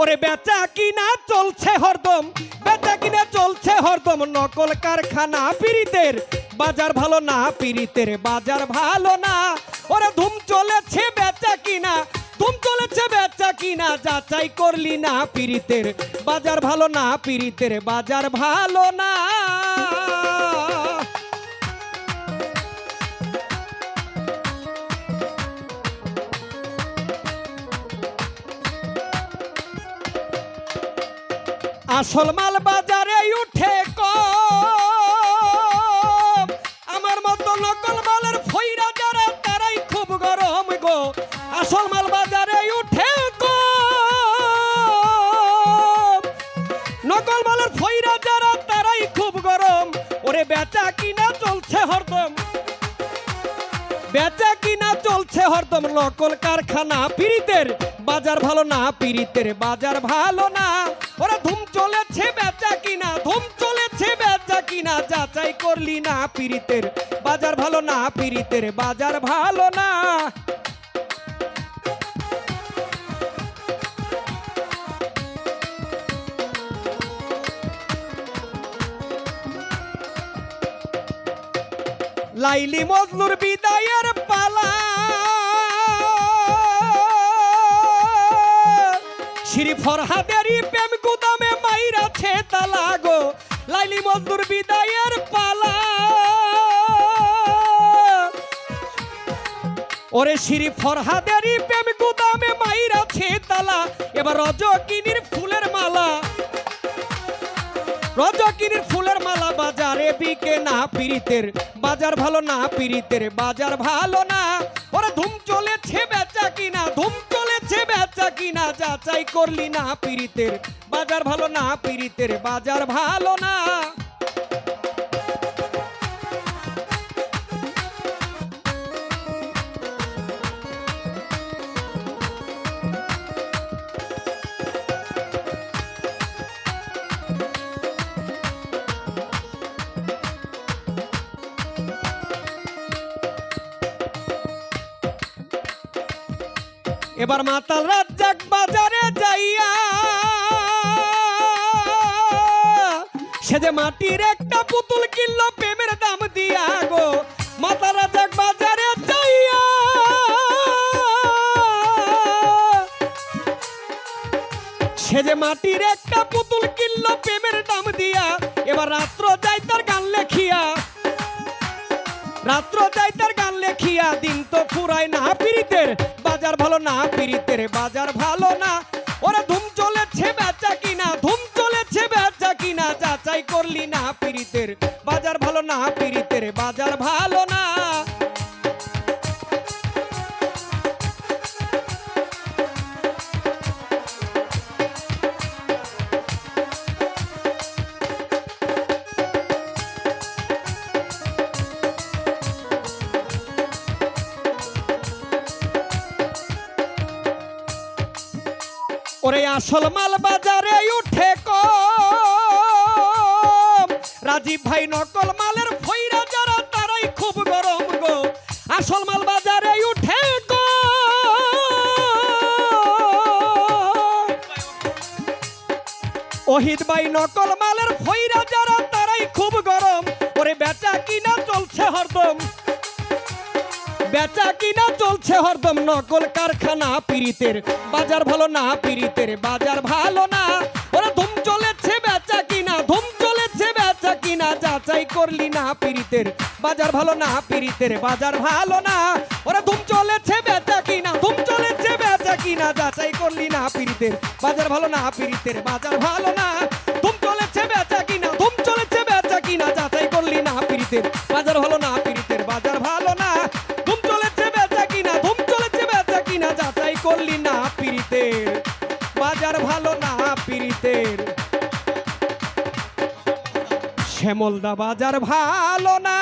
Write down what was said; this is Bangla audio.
ওরে বেচা কিনা চলছে হরদম, বেচা কিনা চলছে হরদম। নকল কারখানা পিরিতের বাজার ভালো না পিরিতের বাজার ভালো না। ওরে ধুম চলেছে বেচা কিনা, ধুম চলেছে বেচা কিনা, যাচাই করলি না পিরিতের বাজার ভালো না পিরিতের বাজার ভালো না। আসল মাল বাজারে উঠে ক আমার মতো নকল মালের ফইরা যারা, তারাই খুব গরম গো। আসল মাল বাজারে উঠে ক নকল মালের ফইরা যারা, তারাই খুব গরম। ওরে বেচা চলছে নকল কারখানা পিরিতের বাজার ভালো না পিরিতের বাজার ভালো না। ওরা, ধুম চলেছে বেচা কিনা, ধুম চলেছে বেচা কিনা, যাচাই করলি না পিরিতের বাজার ভালো না পিরিতের বাজার ভালো না। লাইলি মজনুর বিদায়ের পালা। ফরহাদেরই প্রেম গুদামে মাইরাছে তালা গো। লাইলি মজনুর বিদায়ের পালা। ওরে শ্রী ফরহাদেরই প্রেম গুদামে মাইরাছে তালা এবার রজকিনীর ফুলের মালা। রজকিনীর ফুলের মালা বাজারে বিকে না পিরিতের বাজার ভালো না পিরিতের বাজার ভালো না। ওরা ধুম চলেছে বেচা কিনা, ধুম বেচা কিনা যাচাই করলি না পিরিতের বাজার ভালো না পিরিতের বাজার ভালো না। এবার মাতাল রাজ্জাক বাজারে যাইয়া। সে যে মাটির একটা পুতুল কিনলো প্রেমের দাম দিয়া গো। মাতাল রাজ্জাক বাজারে যাইয়া। সে যে মাটির একটা পুতুল কিনলো প্রেমের দাম দিয়া। এবার রাত্র যাই তার গান লেখিয়া। রাত্র যাই তার গান লেখিয়া, দিন তো ফুরায় না পিরিতের বাজার ভালো না পিরিতের বাজার ভালো না। ওরা ধুম চলেছে বেচা কিনা, ধুম চলেছে বেচা কিনা, যাচাই করলি না পিরিতের বাজার ভালো না পিরিতের বাজার ভালো আসল মাল বাজারে উঠে কম। রাজীব ভাই নকল মালের ফইরা যারা, তারাই খুব গরম গো। আসল মাল বাজারে উঠে ওহিদ ভাই নকল মালের ফইরা যারা, তারাই খুব গরম। ওরে বেচা কিনা চলছে হরদম। বেচা কিনা চলছে হরদম নকল কারখানা পিরিতের বাজার ভালো না পিরিতের বাজার ভালো না। ওরা ধুম চলেছে বেচা কিনা, ধুম চলেছে বেচা কিনা, যাচাই করলি না পিরিতের বাজার ভালো না পিরিতের বাজার ভালো না। ওরা ধুম চলেছে বেচা কিনা, ধুম চলেছে বেচা কিনা, যাচাই করলি না পিরিতের বাজার ভালো না পিরিতের বাজার ভালো না। ধুম চলেছে বেচা কিনা, ধুম চলেছে বেচা কিনা, যাচাই করলি না পিরিতের বাজার ভালো না পিরিতের বাজার ভালো না। করলি না পিরিতের বাজার ভালো না পিরিতের শ্যামলদা বাজার ভালো না।